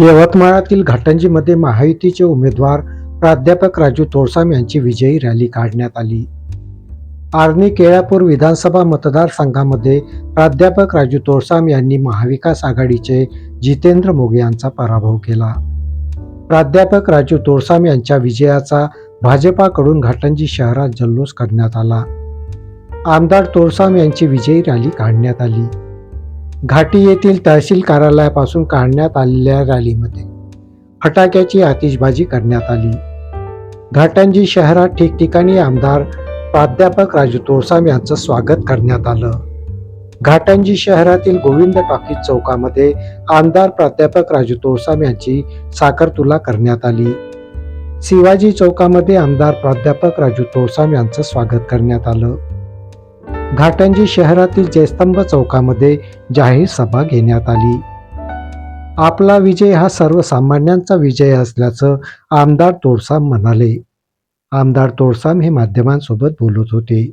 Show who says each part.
Speaker 1: यवतमाळातील घाटंजीमध्ये महायुतीचे उमेदवार प्राध्यापक राजू तोडसाम यांची विजयी रॅली काढण्यात आली. आर्णी केळापूर विधानसभा मतदारसंघामध्ये प्राध्यापक राजू तोडसाम यांनी महाविकास आघाडीचे जितेंद्र मोगे यांचा पराभव केला. प्राध्यापक राजू तोडसाम यांच्या विजयाचा भाजपाकडून घाटंजी शहरात जल्लोष करण्यात आला. आमदार तोडसाम यांची विजयी रॅली काढण्यात आली. घाटी येथील तहसील कार्यालयापासून काढण्यात आलेल्या रॅलीमध्ये फटाक्याची आतिषबाजी करण्यात आली. घाटंजी शहरात ठिकठिकाणी आमदार प्राध्यापक राजू तोडसाम यांचं स्वागत करण्यात आलं. घाटंजी शहरातील गोविंद टॉकीज चौकामध्ये आमदार प्राध्यापक राजू तोडसाम यांची साखरतुला करण्यात आली. शिवाजी चौकामध्ये आमदार प्राध्यापक राजू तोडसाम यांचं स्वागत करण्यात आलं. घाटंजी शहरातील जयस्तंभ चौकामध्ये जाहीर सभा घेण्यात आली. आपला विजय हा सर्वसामान्यांचा विजय असल्याचं आमदार तोडसाम म्हणाले. आमदार तोडसाम हे माध्यमांसोबत बोलत होते.